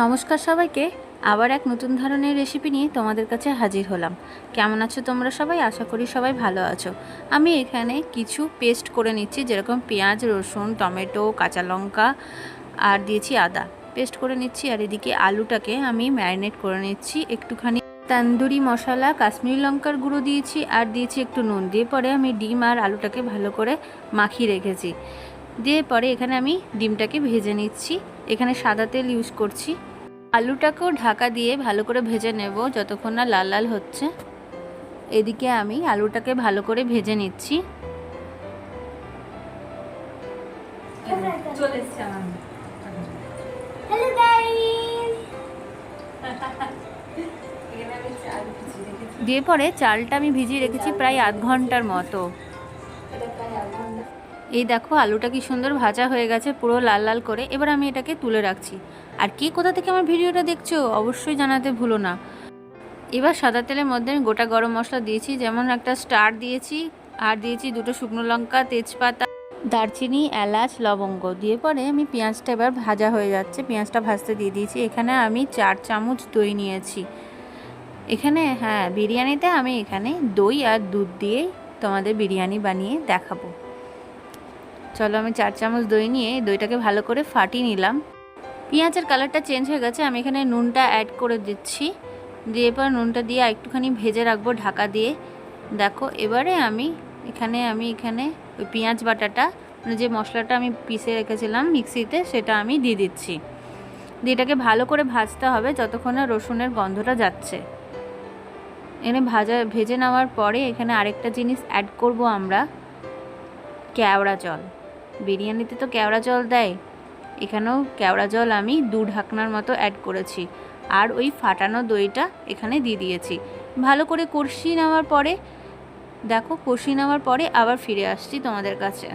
নমস্কার সবাইকে। আবার এক নতুন ধরনের রেসিপি নিয়ে তোমাদের কাছে হাজির হলাম। কেমন আছো তোমরা সবাই? আশা করি সবাই ভালো আছো। আমি এখানে কিছু পেস্ট করে নিচ্ছি, যেরকম পেঁয়াজ, রসুন, টমেটো, কাঁচা লঙ্কা, আর দিয়েছি আদা। পেস্ট করে নিচ্ছি, আর এদিকে আলুটাকে আমি ম্যারিনেট করে নিচ্ছি। একটুখানি তান্দুরি মশলা, কাশ্মীরি লঙ্কার গুঁড়ো দিয়েছি, আর দিয়েছি একটু নুন। দিয়ে পরে আমি ডিম আর আলুটাকে ভালো করে মাখিয়ে রেখেছি। দিয়ে পরে এখানে আমি ডিমটাকে ভেজে নিচ্ছি। এখানে সাদা তেল ইউজ করছি। আলুটাকেও ঢাকা দিয়ে ভালো করে ভেজে নেব যতক্ষণ না লাল লাল হচ্ছে। এদিকে আমি আলুটাকে ভালো করে ভেজে নিচ্ছি। দিয়ে পরে চালটা আমি ভিজিয়ে রেখেছি প্রায় আধ ঘণ্টার মতো। এই দেখো আলুটা কি সুন্দর ভাজা হয়ে গেছে, পুরো লাল লাল করে। এবার আমি এটাকে তুলে রাখছি। আর কে কোথা থেকে আমার ভিডিওটা দেখছ, অবশ্যই জানাতে ভুলো না। এবার সাদা তেলের মধ্যে আমি গোটা গরম মশলা দিয়েছি, যেমন একটা স্টার দিয়েছি, আর দিয়েছি দুটো শুকনো লঙ্কা, তেজপাতা, দারচিনি, এলাচ, লবঙ্গ। দিয়ে পরে আমি পেঁয়াজটা এবার ভাজা হয়ে যাচ্ছে, পেঁয়াজটা ভাজতে দিয়ে দিয়েছি। এখানে আমি চার চামচ দই নিয়েছি। এখানে হ্যাঁ বিরিয়ানিতে আমি এখানে দই আর দুধ দিয়েই তোমাদের বিরিয়ানি বানিয়ে দেখাবো। চলো আমি চার চামচ দই নিয়ে দইটাকে ভালো করে ফাটিয়ে নিলাম। পেঁয়াজের কালারটা চেঞ্জ হয়ে গেছে, আমি এখানে নুনটা অ্যাড করে দিচ্ছি। দিয়ে এবার নুনটা দিয়ে একটুখানি ভেজে রাখব ঢাকা দিয়ে। দেখো, এবারে আমি এখানে আমি এখানে ওই পেঁয়াজ বাটাটা মানে যে মশলাটা আমি পিষে রেখেছিলাম মিক্সিতে, সেটা আমি দিয়ে দিচ্ছি। দিয়ে এটাকে ভালো করে ভাজতে হবে যতক্ষণ না রসুনের গন্ধটা যাচ্ছে। এখানে ভাজা, ভেজে নেওয়ার পরে এখানে আরেকটা জিনিস অ্যাড করব আমরা, কেওড়া জল। বিরিয়ানিতে তো কেওড়া জল দেয়। এখানেও কেওড়া জল আমি দু ঢাকনার মতো অ্যাড করেছি। আর ওই ফাটানো দইটা এখানে দিয়ে দিয়েছি। ভালো করে কষিয়ে নেওয়ার পরে, দেখো কষিয়ে নেওয়ার পরে আবার ফিরে আসছি তোমাদের কাছে।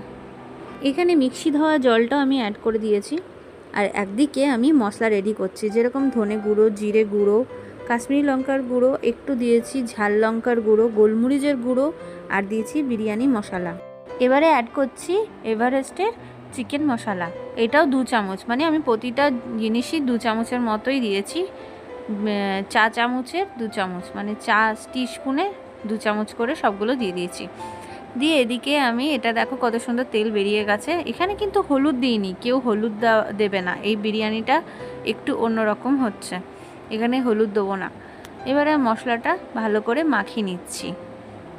এখানে মিক্সি ধোয়া জলটাও আমি অ্যাড করে দিয়েছি। আর একদিকে আমি মশলা রেডি করছি। যেরকম ধনে গুঁড়ো, জিরে গুঁড়ো, কাশ্মীরি লঙ্কার গুঁড়ো, একটু দিয়েছি ঝাল লঙ্কার গুঁড়ো, গোলমরিচের গুঁড়ো, আর দিয়েছি বিরিয়ানি মশলা। এবারে অ্যাড করছি এভারেস্টের চিকেন মশলা। এটাও দু চামচ মানে আমি প্রতিটা জিনিসই দু চামচের মতোই দিয়েছি। চা চামচের দু চামচ মানে চা স্পুনে দু চামচ করে সবগুলো দিয়ে দিয়েছি। দিয়ে এদিকে আমি, এটা দেখো কত সুন্দর তেল বেরিয়ে গেছে। এখানে কিন্তু হলুদ দিইনি, কেউ হলুদ দেবে না। এই বিরিয়ানিটা একটু অন্যরকম হচ্ছে। এখানে হলুদ দেবো না। এবারে মশলাটা ভালো করে মাখিয়ে নিচ্ছি।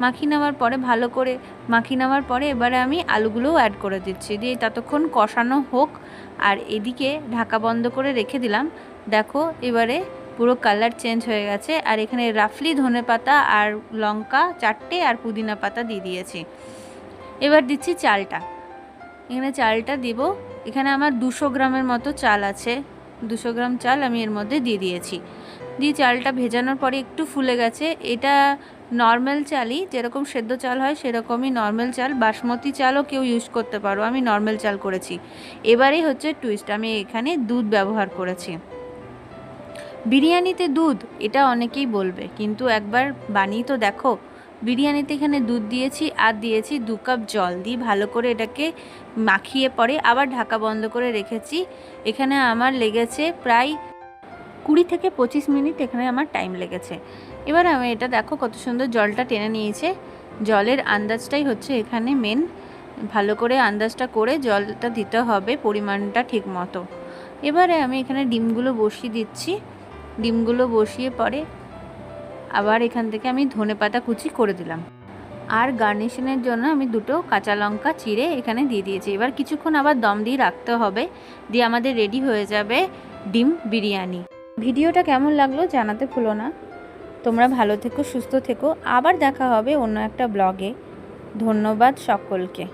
মাখিয়ে নেওয়ার পরে ভালো করে মাখিয়ে নেওয়ার পরে এবারে আমি আলুগুলোও অ্যাড করে দিচ্ছি। দিয়ে ততক্ষণ কষানো হোক। আর এদিকে ঢাকা বন্ধ করে রেখে দিলাম। দেখো এবারে পুরো কালার চেঞ্জ হয়ে গেছে। আর এখানে রাফলি ধনে পাতা আর লঙ্কা চারটে আর পুদিনা পাতা দিয়ে দিয়েছি। এবার দিচ্ছি চালটা। এখানে চালটা দিব। এখানে আমার দুশো গ্রামের মতো চাল আছে। দুশো গ্রাম চাল আমি এর মধ্যে দিয়ে দিয়েছি। দিয়ে চালটা ভেজানোর পরে একটু ফুলে গেছে। এটা নর্মাল চালই, যেরকম সেদ্ধ চাল হয় সেরকমই নর্মাল চাল। বাসমতি চালও কেউ ইউজ করতে পারো, আমি নর্মাল চাল করেছি। এবারেই হচ্ছে টুইস্ট আমি এখানে দুধ ব্যবহার করেছি। বিরিয়ানিতে দুধ, এটা অনেকেই বলবে, কিন্তু একবার বানিয়ে তো দেখো। বিরিয়ানিতে এখানে দুধ দিয়েছি, আর দিয়েছি দু কাপ জল দিয়ে ভালো করে এটাকে মাখিয়ে পরে আবার ঢাকা বন্ধ করে রেখেছি। এখানে আমার লেগেছে প্রায় কুড়ি থেকে পঁচিশ মিনিট এখানে আমার টাইম লেগেছে। এবার আমি এটা দেখো কত সুন্দর জলটা টেনে নিয়েছে। জলের আন্দাজটাই হচ্ছে এখানে মেন ভালো করে আন্দাজটা করে জলটা দিতে হবে পরিমাণটা ঠিক মতো। এবারে আমি এখানে ডিমগুলো বসিয়ে দিচ্ছি। ডিমগুলো বসিয়ে পরে আবার এখান থেকে আমি ধনে পাতা কুচি করে দিলাম। আর গার্নিশনের জন্য আমি দুটো কাঁচা লঙ্কা চিড়ে এখানে দিয়ে দিয়েছি। এবার কিছুক্ষণ আবার দম দিয়ে রাখতে হবে। দিয়ে আমাদের রেডি হয়ে যাবে ডিম বিরিয়ানি। ভিডিওটা কেমন লাগল জানাতে ভুলো না। তোমরা ভালো থেকো, সুস্থ থেকো। আবার দেখা হবে অন্য একটা ব্লগে। ধন্যবাদ সকলকে।